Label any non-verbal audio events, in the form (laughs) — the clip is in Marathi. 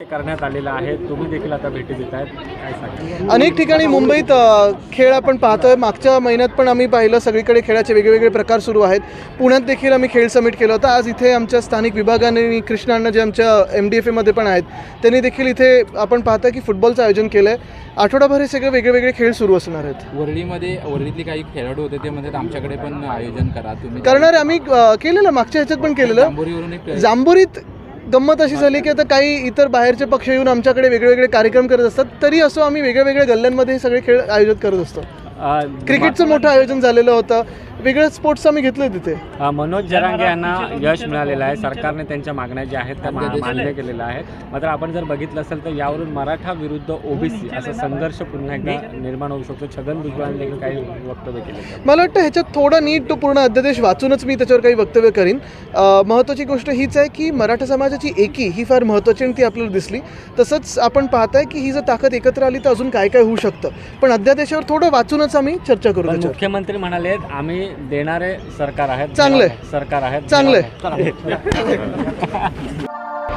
करण्यात आलेला आहे. तुम्ही देखील आता भेटी देत आहेत. काय सांगा अनेक ठिकाणी मुंबईत अ, खेळ आपण पाहतोय. मागच्या महिन्यात पण आम्ही पाहिलं सगळीकडे खेळाचे वेगवेगळे प्रकार सुरू आहेत. पुण्यात देखील आम्ही खेळ समिट केलं होतं. आज इथे आमच्या स्थानिक विभागाने आणि कृष्णांना जे आमच्या एम डी एफ एमध्ये पण आहेत त्यांनी देखील इथे आपण पाहता की फुटबॉलचं आयोजन केलं आहे आठवडाभर हे सगळे वेगळे वेगळे खेळ सुरू असणार आहेत. वरळीमध्ये वरळीतले काही खेळाडू होते ते म्हणतात आमच्याकडे पण आयोजन करा तुम्ही करणारे आम्ही अ, केलेलं मागच्या ह्याच्यात पण केलेलं. जांभोरीवरून एक जांभोरीत गंमत अशी झाली की आता काही इतर बाहेरचे पक्ष येऊन आमच्याकडे वेगळे वेगळे कार्यक्रम करत असतात तरी असो आम्ही वेगळ्या वेगळ्या गल्ल्यांमध्ये हे सगळे खेळ आयोजित करत असतो. क्रिकेटचं मोठं आयोजन झालेलं होतं. वेगळं स्पोर्ट्स आम्ही घेतलं तिथे. अ, मनोज जरांगे यांना यश मिळालेलं आहे. सरकारने त्यांच्या मागण्या ज्या आहेत त्या मा- मान्य केलेल्या आहेत. मात्र आपण जर बघितलं असेल तर यावरून मराठा विरुद्ध ओबीसी असा संघर्ष पुन्हा एकदा निर्माण होऊ शकतो. छगन भुजबळांनी देखील काही वक्तव्य केले मला वाटतं ह्याच्यात थोडं नीट तो पूर्ण अध्यादेश वाचूनच मी त्याच्यावर काही वक्तव्य करीन. अं, महत्त्वाची गोष्ट हीच आहे की मराठा समाजाची एकी ही फार महत्त्वाची आणि ती आपल्याला दिसली. तसंच आपण पाहताय की ही जर ताकद एकत्र आली तर अजून काय काय होऊ शकतं. पण अध्यादेशावर थोडं वाचूनच आम्ही चर्चा करू पण त्याच्यावर. मुख्यमंत्री म्हणाले आम्ही देणारे सरकार आहेत चांगलंय. सरकार आहेत चांगलंय. चला. (laughs)